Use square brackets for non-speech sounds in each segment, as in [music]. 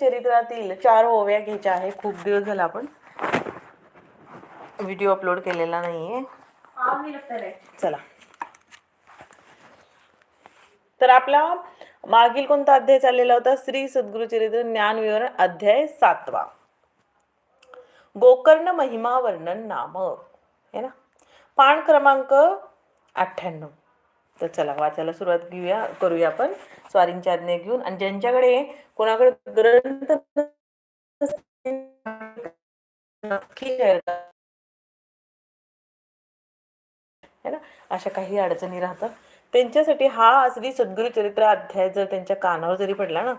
चरित्रातील चार ओव्या घ्यायच्या आहे. खूप दिवस झाला आपण व्हिडिओ अपलोड केलेला नाहीये. चला. तर आपला मागील कोणता अध्याय चाललेला होता? श्री सद्गुरु चरित्र ज्ञान विवरण अध्याय सातवा. गोकर्ण महिमा वर्णन नाम है ना? पान क्रमांक अठ्ठ्याण्णव. तर चला वाचायला सुरुवात घेऊया करूया आपण. स्वारींची आज्ञा घेऊन. आणि ज्यांच्याकडे कोणाकडे ग्रंथ है ना? अशा काही अडचणी राहतात. त्यांच्यासाठी हा असली सद्गुरु चरित्र अध्याय जर त्यांच्या कानावर जरी पडला ना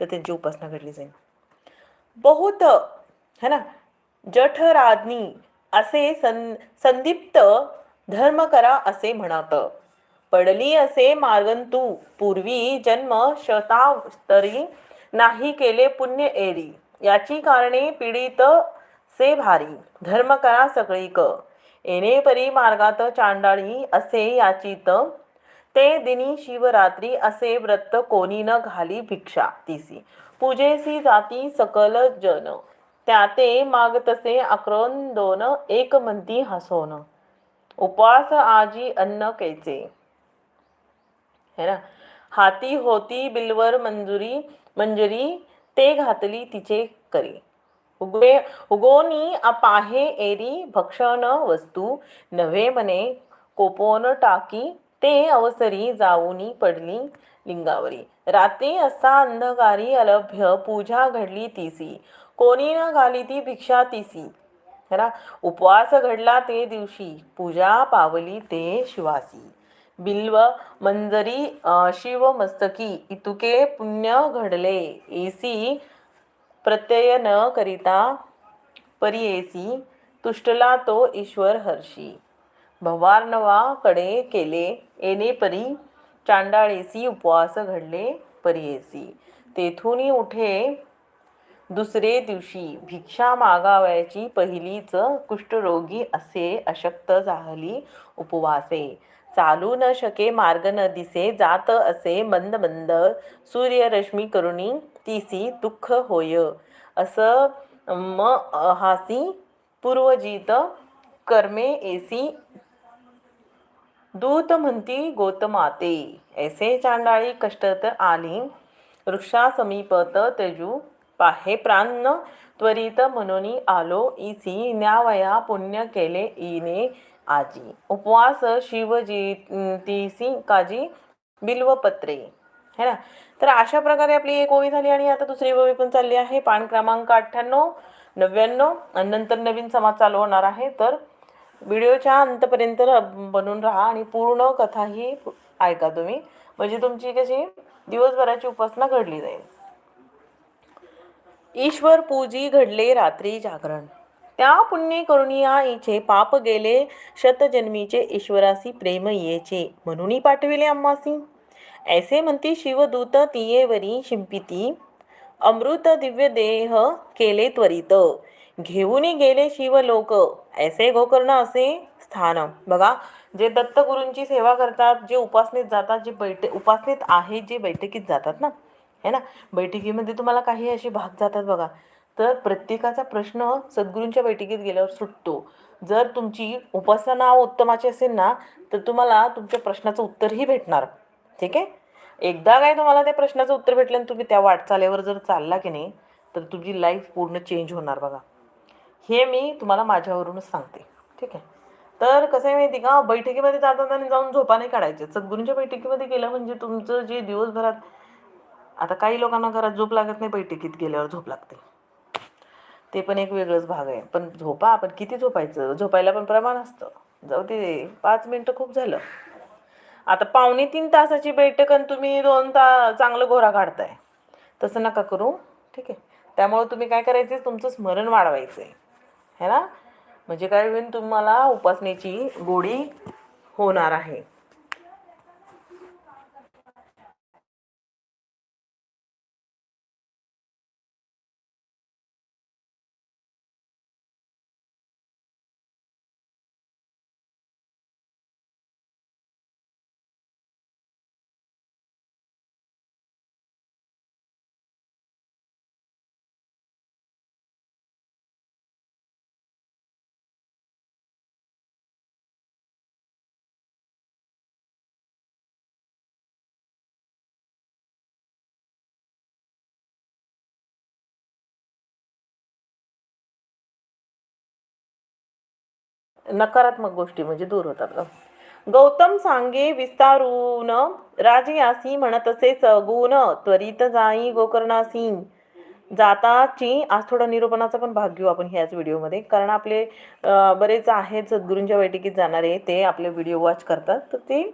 तर त्यांची उपासना घडली जाईल. बहुत है ना? जठराज्ञी असे सं संदीप्त धर्म करा असे म्हणत. पडली असे मार्गंतू पूर्वी जन्म शतावतरी नाही केले पुण्य एरी याची कारणे पीडित से भारी. धर्म करा सगळीक. येणे परी मार्गात चांडाळी असे याचित. ते दिनी शिवरात्री असे व्रत कोणी न घाली भिक्षा. तिसी. पूजेसी जाती सकल जन. त्याते मागतसे आक्रोंदोन एक म्हणती हसोन. उपवास आजी अन्न कैचे. है ना? हाती होती बिलवर मंजुरी मंजरी ते घातली तिचे करी. उगवे उगोनी अपाहे एरी भक्षण वस्तू नव्हे मने कोपोन टाकी ते अवसरी जाऊनी पडली लिंगावरी. रात्री असा अंधकारी अलभ्य पूजा घडली तिसी. कोणी न घाली ती भिक्षा तिसी. है ना? उपवास घडला ते दिवशी. पूजा पावली ते शिवासी. बिल्व मंजरी शिव मस्तकी इतुके पुण्य घडले. एसी प्रत्यय न करिता परियेसी तुष्टला तो ईश्वर हर्षी. भवार्णवाकडे केले येणे परी चांडाळेसी उपवास घडले परियेसी तेथून उठे दुसरे दिवशी भिक्षा मागावयाची पहिलीच कुष्ठरोगी असे अशक्त झाली उपवासे. चालू न शके मार्ग न दिसे जात असे मंद मंद सूर्यरश्मी करुणी तिसी दुःख होय. असं म हासी पूर्वजीत कर्मे एसी दूत म्हणती गोतमाते. ऐसे चांडाळी कष्टत आली. वृक्षासमीपत तेजू पाहे प्राण त्वरित म्हणून आलो इसी न्यावया पुण्य केले इने आजी. उपवास शिवजी तिसी काजी बिल्वपत्रे. है ना? तर अशा प्रकारे आपली एक ओवी झाली आणि आता दुसरी ओवी पण चालली आहे. पान क्रमांक अठ्ठ्याण्णव नव्याण्णव आणि नंतर नवीन समाज चालू होणार आहे. तर व्हिडिओच्या अंतपर्यंत बनून राहा आणि पूर्ण कथा ही ऐका तुम्ही. म्हणजे तुमची कशी दिवसभराची उपासना घडली जाईल. ईश्वर पूजी घडले रात्री जागरण. त्या पुण्य करुणिया इचे पाप गेले शतजन्मीचे ईश्वरासी प्रेम येचे म्हणूनही पाठविले अम्मासी. ऐसे म्हणती शिवदूत तियेवरी शिंपिती. अमृत दिव्य देह केले त्वरित. घेऊन गेले शिवलोक. ऐसे गोकर्ण असे स्थान बघा जे दत्तगुरूंची सेवा करतात जे उपासनेत जातात जे बैठ उपासनेत आहे जे बैठकीत जातात ना? है ना? बैठकीमध्ये तुम्हाला काही असे भाग जातात बघा. तर प्रत्येकाचा प्रश्न सद्गुरूंच्या बैठकीत गेल्यावर सुटतो. जर तुमची उपासना उत्तमाची असेल ना तर तुम्हाला तुमच्या प्रश्नाचं उत्तरही भेटणार. ठीक आहे? एकदा काय तुम्हाला त्या प्रश्नाचं उत्तर भेटलं आणि तुम्ही त्या वाटचालीवर जर चालला की नाही तर तुमची लाईफ पूर्ण चेंज होणार बघा. हे मी तुम्हाला माझ्यावरूनच सांगते. ठीक आहे? तर कसं आहे माहिती का? बैठकीमध्ये जाताना जाऊन झोपा नाही काढायचे. सद्गुरूंच्या बैठकीमध्ये गेलं म्हणजे तुमचं जे दिवसभरात आता काही लोकांना घरात झोप लागत नाही बैठकीत गेल्यावर झोप लागते. ते पण एक वेगळंच भाग आहे. पण झोपा आपण किती झोपायचं? झोपायला पण प्रमाण असतं. जाऊ ते पाच मिनटं खूप झालं. आता पावणे तीन तासाची बैठक आणि तुम्ही दोन ता चांगलं घोरा काढताय. तसं नका करू. ठीक आहे. त्यामुळं तुम्ही काय करायचे तुमचं स्मरण वाढवायचं आहे है ना? म्हणजे काय होईल तुम्हाला उपासनेची गोडी होणार आहे. नकारात्मक गोष्टी म्हणजे दूर होतात ग. गौतम सांगे विस्तारून राजयासी म्हणत असे सगुण त्वरित जाई गोकर्णासी जाताची आज थोडा निरूपणाचा पण भाग घेऊ आपण ह्याच व्हिडिओमध्ये कारण आपले बरेच आहेत सद्गुरूंच्या बैठकीत जाणारे ते आपले व्हिडिओ वॉच करतात. तर ते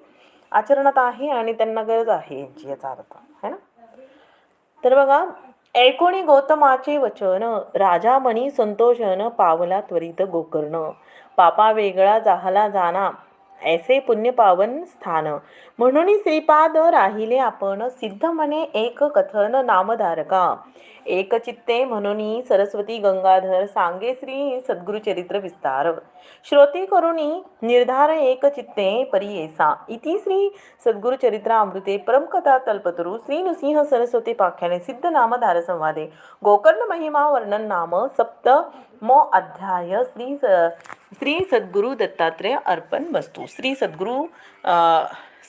आचरणात आहे आणि त्यांना गरज आहे यांची याचा अर्थ. है ना? तर बघा ऐकोणी गौतमाचे वचन राजा मणी संतोषन पावला त्वरित गोकर्ण. पापा वेगळा जाहला जाना ऐसे पुण्यपावन स्थान. म्हणून श्रीपाद राहिले आपण सिद्ध म्हणे एक कथन नामधारका. एक चित्ते म्हणून सरस्वती गंगाधर सांगे श्री सद्गुरुचरित्र विस्तार. श्रोते करुणी निर्धार एक चित्ते परियेसा. इति श्री सद्गुरुचरित्र अमृते परमकथा तल्पतरु. श्री नृसिंह सरस्वती पाख्याने सिद्ध नामधार संवादे. गोकर्ण महिमा वर्णन नाम सप्त मो अध्याय श्री स- श्री सद्गुरु दत्तात्रेय अर्पण वस्तू. श्री सद्गुरु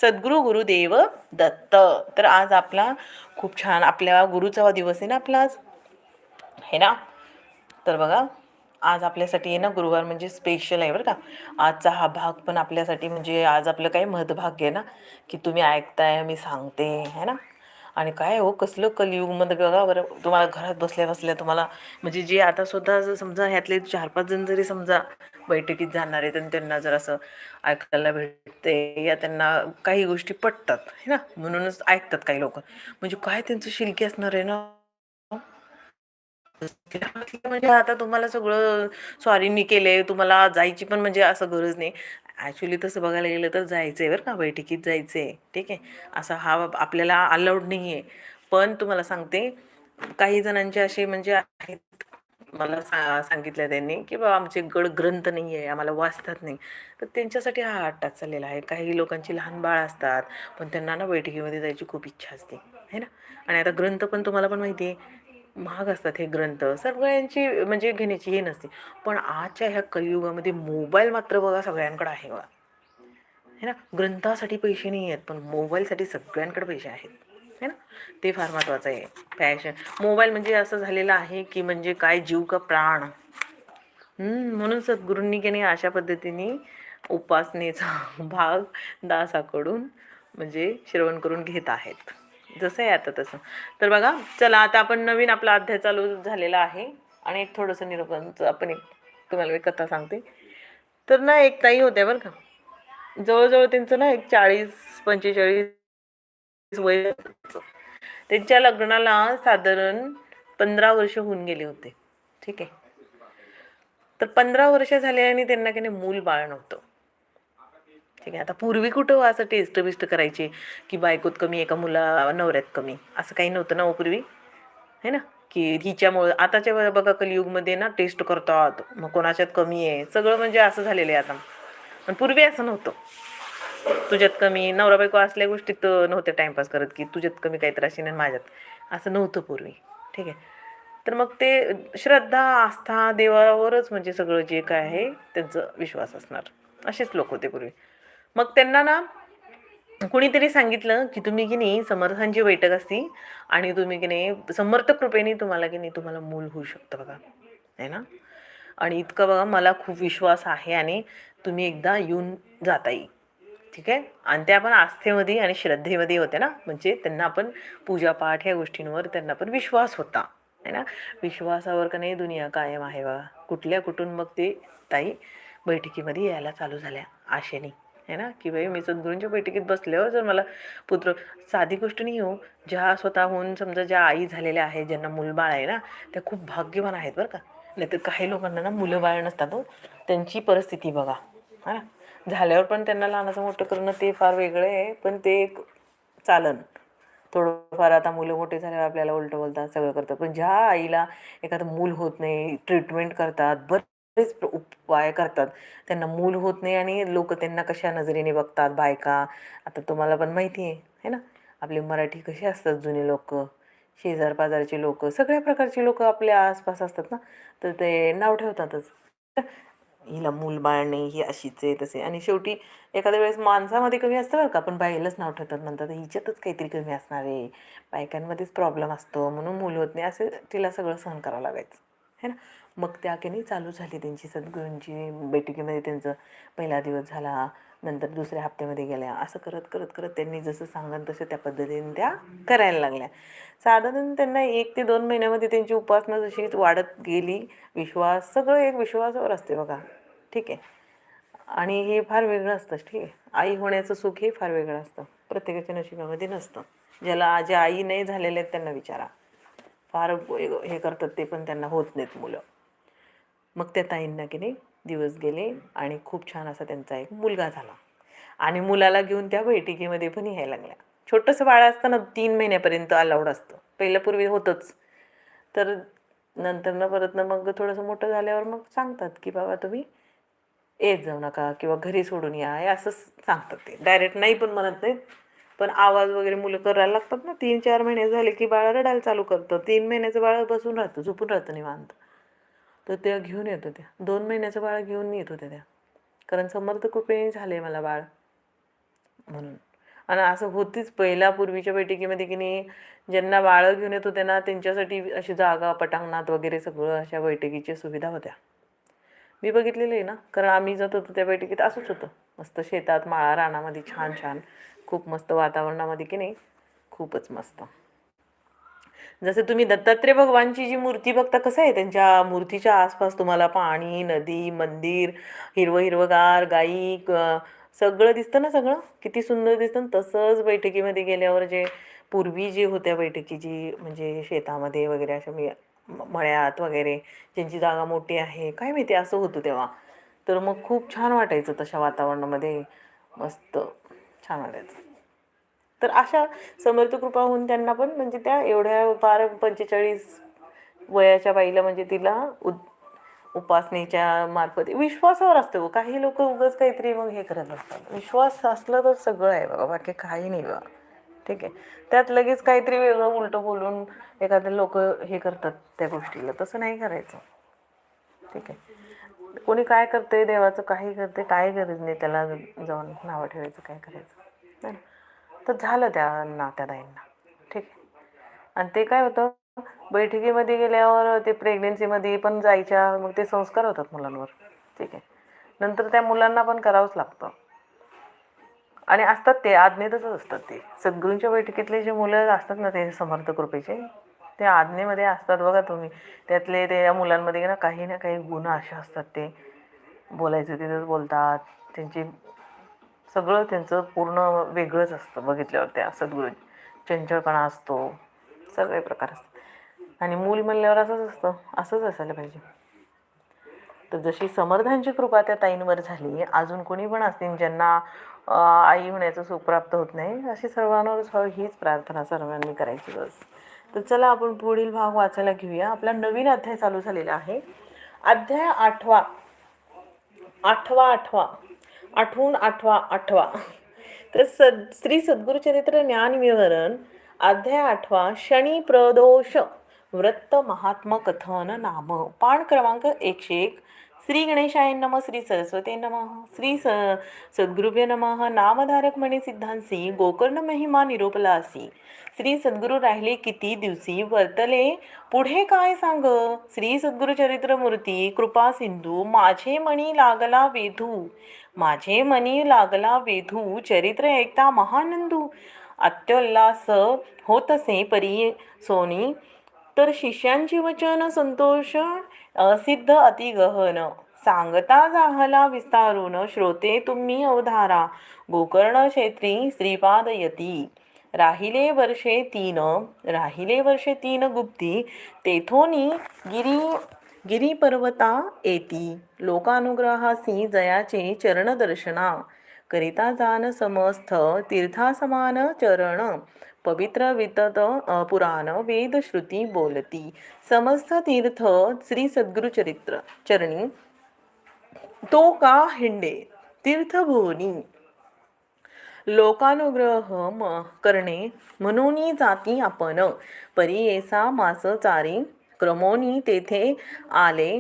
सद्गुरु गुरुदेव दत्त. तर आज आपला खूप छान आपल्या गुरुचा दिवस आहे ना आपला आज? हे ना? तर बघा आज आपल्यासाठी आहे ना गुरुवार म्हणजे स्पेशल आहे बरं का. आजचा हा भाग पण आपल्यासाठी म्हणजे आज आपलं काही महत्भाग्य आहे ना की तुम्ही ऐकताय मी सांगते है ना? आणि काय हो कसलं कलियुगमध्ये बघा बरं तुम्हाला घरात बसल्या बसल्या तुम्हाला म्हणजे जे आता स्वतः जर समजा ह्यातले चार पाच जण जरी समजा बैठकीत जाणार आहेत आणि त्यांना जर असं ऐकायला भेटते या त्यांना काही गोष्टी पटतात है ना? म्हणूनच ऐकतात काही लोक. म्हणजे काय त्यांचं शिल्की असणार आहे ना? म्हणजे आता तुम्हाला सगळं सॉरीनी केलंय तुम्हाला जायची पण म्हणजे असं गरज नाही. ॲक्च्युली तसं बघायला गेलं तर जायचं आहे बरं का बैठकीत जायचं आहे ठीक आहे? असा हा आपल्याला अलाउड नाही आहे पण तुम्हाला सांगते काही जणांचे असे म्हणजे आहेत मला सा सांगितलं त्यांनी की बाबा आमचे गड ग्रंथ नाही आहे आम्हाला वाचतात नाही. तर त्यांच्यासाठी हा आठ चाललेला आहे. काही लोकांची लहान बाळ असतात पण त्यांना ना बैठकीमध्ये जायची खूप इच्छा असते. है ना? आणि आता ग्रंथ पण तुम्हाला पण माहिती आहे महाग असतात हे ग्रंथ. सगळ्यांची म्हणजे घेण्याची हे नसते. पण आजच्या ह्या कलियुगामध्ये मोबाईल मात्र बघा सगळ्यांकडे आहे बघा. है ना ग्रंथासाठी पैसे नाही आहेत पण मोबाईलसाठी सगळ्यांकडे पैसे आहेत. है ना ते फार महत्त्वाचं आहे. फॅशन मोबाईल म्हणजे असं झालेलं आहे की म्हणजे काय जीव का प्राण. म्हणून सद्गुरूंनी की नाही अशा पद्धतीने उपासनेचा [laughs] भाग दासाकडून म्हणजे श्रवण करून घेत आहेत. जसं आहे आता तसं. तर बघा चला आता आपण नवीन आपला अध्याय चालू झालेला आहे. आणि एक थोडंसं निरूपणचं आपण एक तुम्हाला एक कथा सांगते. तर ना एक ताई होत्या बरं का. जवळजवळ त्यांचं ना एक चाळीस पंचेचाळीस वय त्यांच्या लग्नाला साधारण पंधरा वर्ष होऊन गेले होते. ठीक आहे. तर पंधरा वर्ष झाले आणि त्यांना काही नाही मूल बाळ नव्हतं. ठीक आहे. आता पूर्वी कुठं हो असं टेस्ट बिस्ट करायची की बायकोत कमी एका मुला नवऱ्यात कमी? असं काही नव्हतं ना हो पूर्वी? है ना? की हिच्यामुळं आताच्या बघा कलियुगमध्ये ना टेस्ट करतात. मग कोणाच्यात कमी आहे? सगळं म्हणजे असं झालेलं आहे आता. पण पूर्वी असं नव्हतं. तुझ्यात कमी नवरा बायको असल्या गोष्टीत नव्हते टाइमपास करत की तुझ्यात कमी काही अशी नाही माझ्यात. असं नव्हतं पूर्वी. ठीक आहे. तर मग ते श्रद्धा आस्था देवावरच म्हणजे सगळं जे काय आहे त्यांचं विश्वास असणार. असेच लोक होते पूर्वी. मग त्यांना ना कुणीतरी सांगितलं की तुम्ही की नाही समर्थांची बैठक असती आणि तुम्ही की नाही समर्थ कृपेने तुम्हाला की नाही तुम्हाला मूल होऊ शकतं बघा. आहे ना? आणि इतकं बघा मला खूप विश्वास आहे आणि तुम्ही एकदा येऊन जाता येईल ठीक आहे? आणि त्या आपण आस्थेमध्ये आणि श्रद्धेमध्ये होत्या ना? म्हणजे त्यांना पण पूजापाठ ह्या गोष्टींवर त्यांना पण विश्वास होता. आहे ना? विश्वासावर का नाही दुनिया कायम आहे बघा. कुठल्या कुठून मग ते ताई बैठकीमध्ये यायला चालू झाल्या आशेने. आहे ना? की बाई मी सद्गुरूंच्या बैठकीत बसल्यावर जर मला पुत्र साधी गोष्ट नाही हो. ज्या स्वतःहून समजा ज्या आई झालेल्या आहेत ज्यांना मुलबाळ आहे ना त्या खूप भाग्यवान आहेत बरं का. नाहीतर काही लोकांना ना मुलं बाळ नसतात हो. त्यांची परिस्थिती बघा. हा ना? झाल्यावर पण त्यांना लहानाचं मोठं करणं ते फार वेगळं आहे पण ते एक चालन. थोडंफार आता मुलं मोठे झाल्यावर आपल्याला उलटं बोलतात सगळं करतात. पण ज्या आईला एखादं मूल होत नाही ट्रीटमेंट करतात बरं प्र- उपाय करतात. त्यांना मूल होत नाही आणि लोक त्यांना कशा नजरेने बघतात? बायका? आता तुम्हाला पण माहिती आहे है ना? आपले मराठी कसे असतात जुने लोक? शेजार पाजारचे लोक? सगळ्या प्रकारचे लोक आपल्या आसपास असतात ना? तर ते नाव ठेवतातच. हिला मूल बाळ नाही ही अशीच आहे तसे आणि शेवटी एखाद्या वेळेस माणसामध्ये कमी असतं बरं का पण बाईलाच नाव ठेवतात. म्हणतात हिच्यातच काहीतरी कमी असणार आहे. बायकांमध्येच प्रॉब्लेम असतो. म्हणून मूल होत नाही. असं तिला सगळं सहन करावं लागायचं. है ना? मग त्या की नाही चालू झाली त्यांची सद्गुरूंची बैठकीमध्ये त्यांचं पहिला दिवस झाला नंतर दुसऱ्या हप्त्यामध्ये गेल्या. असं करत करत करत त्यांनी जसं सांगन तसं त्या पद्धतीने त्या करायला लागल्या. साधारण त्यांना एक ते दोन महिन्यामध्ये त्यांची उपासना जशी वाढत गेली विश्वास सगळं एक विश्वासावर असते बघा. ठीक आहे. आणि हे फार वेगळं असतं ठीक आहे. आई होण्याचं सुख हे फार वेगळं असतं. प्रत्येकाच्या नशिबामध्ये नसतं. ज्याला जे आई नाही झालेले आहेत त्यांना विचारा. फार हे करतात ते पण त्यांना होत नाहीत मुलं. मग त्या ताईंना की नाही दिवस गेले आणि खूप छान असा त्यांचा एक मुलगा झाला. आणि मुलाला घेऊन त्या बैठकीमध्ये पण यायला लागल्या. छोटंसं बाळ असताना तीन महिन्यापर्यंत अलाउड असतं. पहिल्या पूर्वी होतंच. तर नंतर ना परत ना मग थोडंसं मोठं झाल्यावर मग सांगतात की बाबा तुम्ही येत जाऊ नका किंवा घरी सोडून या. असं सांगतात ते. डायरेक्ट नाही पण म्हणत नाहीत. पण आवाज वगैरे मुलं करायला लागतात ना. तीन चार महिने झाले की बाळ रडायला चालू करतं. तीन महिन्याचं बाळ बसून राहतं झोपून राहतं निवांत. तर त्या घेऊन येत होत्या. दोन महिन्याचं बाळ घेऊन येत होत्या त्या. कारण समर्थ कृपेने झाले मला बाळ. म्हणून. आणि असं होतीच पहिल्या पूर्वीच्या बैठकीमध्ये की नाही ज्यांना बाळं घेऊन येत होते ना त्यांच्यासाठी अशी जागा पटांगणात वगैरे सगळं अशा बैठकीची सुविधा होत्या. मी बघितलेलं आहे ना. कारण आम्ही जात होतो त्या बैठकीत असंच होतं. मस्त शेतात माळा रानामध्ये छान छान खूप मस्त वातावरणामध्ये की नाही खूपच मस्त. जसं तुम्ही दत्तात्रय भगवानची जी मूर्ती बघता कसं आहे त्यांच्या मूर्तीच्या आसपास तुम्हाला पाणी नदी मंदिर हिरवं हिरवंगार गाई सगळं दिसतं ना सगळं? किती सुंदर दिसतं. तसंच बैठकीमध्ये गेल्यावर जे पूर्वी जे होत्या बैठकी जी म्हणजे शेतामध्ये वगैरे अशा मी मळ्यात वगैरे ज्यांची जागा मोठी आहे काय माहिती असं होतं तेव्हा. तर मग खूप छान वाटायचं तशा वातावरणामध्ये. मस्त छान वाटायचं. तर अशा समर्थ कृपा होऊन त्यांना पण म्हणजे त्या एवढ्या पार पंचेचाळीस वयाच्या बाईला म्हणजे तिला उद उपासनेच्या मार्फत विश्वासावर असतं हो. काही लोक उगाच काहीतरी मग हे करत असतात. विश्वास असलं तर सगळं आहे बाबा बाकी काही नाही बा. ठीक आहे. त्यात लगेच काहीतरी वेगळं उलटं बोलून एखादे लोक हे करतात त्या गोष्टीला. तसं नाही करायचं. ठीक आहे. कोणी काय करते देवाचं काही करते काय गरज नाही त्याला जाऊन नावं ठेवायचं काय करायचं. नाही तर झालं त्या ताईंना ठीक आहे. आणि ते काय होतं बैठकीमध्ये गेल्यावर ते प्रेग्नेन्सीमध्ये पण जायच्या मग ते संस्कार होतात मुलांवर. ठीक आहे. नंतर त्या मुलांना पण करावंच लागतं. आणि असतात ते आज्ञेतच असतात ते. सद्गुरूंच्या बैठकीतले जे मुलं असतात ना ते समर्थ कृपेचे ते आज्ञेमध्ये असतात बघा तुम्ही. त्यातले ते या मुलांमध्ये ना काही ना काही गुण असे असतात ते. बोलायचं तिथंच बोलतात. त्यांची सगळं त्यांचं पूर्ण वेगळंच असतं बघितल्यावर त्या सद्गुरू चंचलपणा असतो सगळे प्रकार असतात. आणि मूल म्हणल्यावर असंच असतं असंच असायला पाहिजे. तर जशी समर्थांची कृपा त्या ताईंवर झाली अजून कोणी पण असतील ज्यांना आई होण्याचं सुख प्राप्त होत नाही अशी सर्वांवरच व्हावी हीच प्रार्थना सर्वांनी करायची बस. तर चला आपण पुढील भाग वाचायला घेऊया. आपला नवीन अध्याय चालू झालेला आहे. अध्याय आठवा. आठवा आठवा. आठवून आठवा आठवा. तर सद श्री सद्गुरुचरित्र ज्ञानविवरण अध्याय आठवा शनी प्रदोष व्रत महात्म कथन नाम. पाण क्रमांक एकशे एक श्री गणेशाय नम श्री सरस्वते नम श्री स सद्गुरुभ्य नम नामधारक म्हणे सिद्धांसी गोकर्ण महिमा निरोपलासी। श्री सद्गुरू राहिले किती दिवसी वर्तले? पुढे काय सांग? श्री सद्गुरु चरित्र मूर्ती कृपा सिंधू माझे मणी लागला वेधू माझे मणी लागला वेधू चरित्र ऐकता महानंदू। अत्योल्लास होतसे परी सोनी तर शिष्यांची वचन संतोष असिद्ध अतिगहन सांगता जाहला विस्तारून श्रोते तुम्ही अवधारा गोकर्ण क्षेत्री श्रीपादयती. राहिले वर्षे तीन राहिले वर्षे तीन गुप्ती तेथोनी गिरी गिरीपर्वता येती लोकानुग्रहासी जयाचे चरणदर्शना करिता जान समस्थ तीर्थासमान चरण पवित्र वितत पुराण वेद श्रुती बोलती. समस्त तीर्थ श्री सद्गुरु चरित्र चरणी तो का हिंडे तीर्थभुवनी. लोकानुग्रह म करणे म्हणून जाती आपण. परियेसा मास चारी क्रमोनी तेथे आले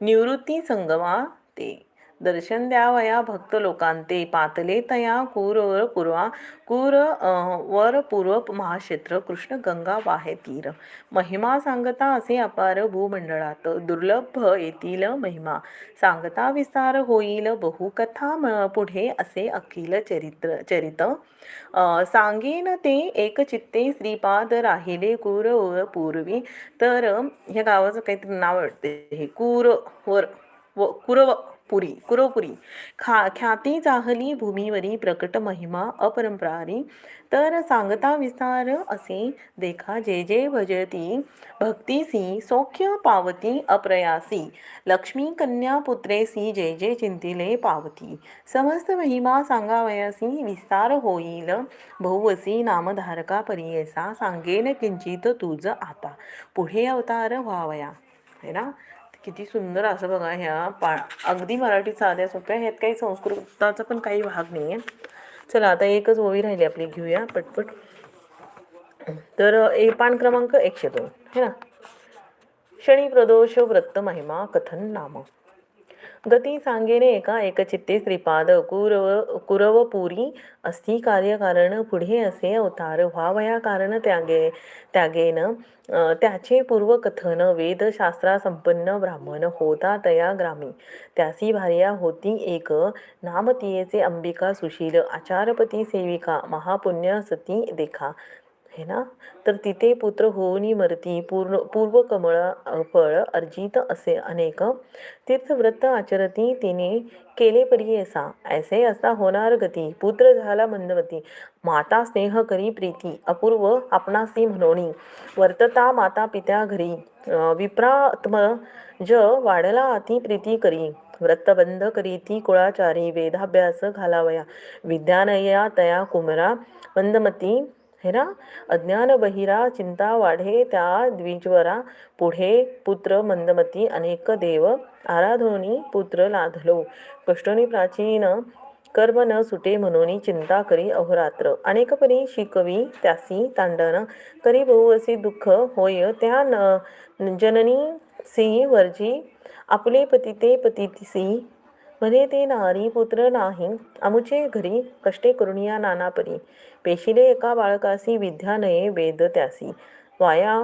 निवृत्ती संगमा ते. दर्शन द्यावया भक्त लोकांते. पातले तया कुरवर पूर्वा कुर वर पूर्व महाक्षेत्र कृष्ण गंगा वाहे तीर. महिमा सांगता असे अपार भूमंडळात दुर्लभ येतील महिमा. सांगता विस्तार होईल बहुकथा म- पुढे असे अखिल चरित्र चरित. सांगेन ते एक चित्ते श्रीपाद राहिले कुर व पूर्वी. तर ह्या गावाचं काहीतरी नाव वाटते हे कुर वर व कुरव पुरी कुरोपुरी खा ख्याती चाहली भूमीवरी प्रकट महिमा अपरंपरारी. तर सांगता विस्तार असे देखा जे जे भजती भक्तीसी सौख्य पावती अप्रयासी. लक्ष्मी कन्या पुत्रेसी जे जे चिंतिले पावती. समस्त महिमा सांगावयासी विस्तार होईल. बहुवसी नामधारका परियसा सांगेन किंचित तुझ आता. पुढे अवतार व्हावया. है ना? किती सुंदर असं बघा ह्या पा अगदी मराठी साध्या सोप्या ह्यात काही संस्कृताचा पण काही भाग नाही आहे चला आता एकच ओवी राहिली आपली घेऊया पटपट. तर ए पान क्रमांक एकशे दोन है ना? शनी प्रदोष व्रत महिमा कथन नाम. गती सांगेने एका एकचित्ते श्रीपाद कुरव कुरवपुरी अस्थि कार्यकारण पुढे असे अवतार व्हावया कारण त्यागे त्यागेन त्याचे पूर्वकथन वेदशास्त्रा संपन्न ब्राह्मण होता तया ग्रामी. त्यासी भार्या होती एक नामतीयेचे अंबिका सुशील आचारपती सेविका महापुण्य सती देखा. हे ना? तर तिथे पुत्र होऊनी मरती पूर्ण पूर्व कमळ फळ अर्जित असे अनेक तीर्थव्रत आचरती तिने केले परियेसा. ऐसे असता होणार गती. पुत्र झाला मंदवती. माता स्नेह करी प्रीती. अपूर्व आपणासी म्हणोनी वर्तता माता पित्या घरी. विप्रात्म ज वाढला अति प्रीती करी. व्रतबंध करीती कुळाचारी. वेदाभ्यास घालावया. विद्यानया तया कुमरा. मंदमती हे ना? अज्ञान बहिरा चिंता वाढे त्या द्विजवरा पुढे पुत्र मंदमती अनेक देव आराधोनी पुत्र लाधलो. कष्टोनी प्राचीन कर्म न सुटे म्हणून चिंता करी अहोरात्र. अनेकपरी शिकवी त्यासी तांडन करी बहुवसी दुःख होय. त्या न जननी सी वर्जी आपले पतिते पतिसी म्हणे ते नारी पुत्र नाही. आमुचे घरी कष्टे करुणिया नानापरी. पेशिले एका बाळकासी विद्या नये वेद त्यासी वाया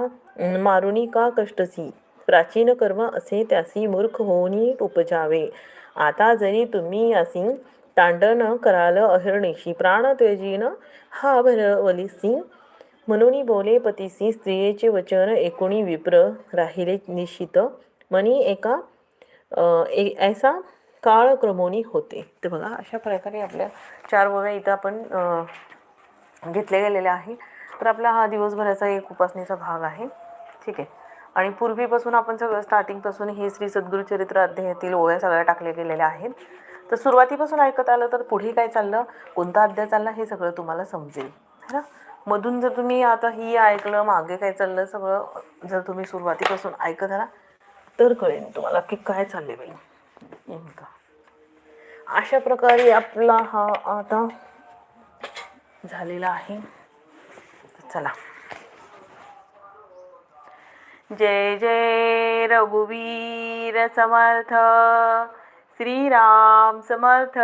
मारुणी का कष्टसी? प्राचीन कर्म असे त्यासी मूर्ख होऊनी उपजावे. आता जरी तुम्ही यासी तांडण कराल अहिर्णीशी प्राण त्वेजीन हा भरवलिसी. म्हणून बोले पतीसी स्त्रियेचे वचन एकोणी विप्र राहिले निश्चित. मनी एका ए ऐसा काळक्रमोनी होते. तर बघा अशा प्रकारे आपल्या चार वव्या इथं आपण घेतल्या गेलेल्या आहे. तर आपला हा दिवसभराचा एक उपासनेचा भाग आहे. ठीक आहे. आणि पूर्वीपासून आपण सगळं स्टार्टिंगपासून हे श्री सद्गुरू चरित्र अध्यायातील ओव्या सगळ्या टाकल्या गेलेल्या आहेत. तर सुरुवातीपासून ऐकत आलं तर पुढे काय चाललं? कोणता अध्याय चालला हे सगळं तुम्हाला समजेल. है ना? मधून जर तुम्ही आता ही ऐकलं मागे काय चाललं सगळं जर तुम्ही सुरुवातीपासून ऐकत आला तर कळेल तुम्हाला की काय चालले बाई. नेमका. अशा प्रकारे आपला हा आता झालेला आहे. चला. जय जय रघुवीर समर्थ. श्रीराम समर्थ.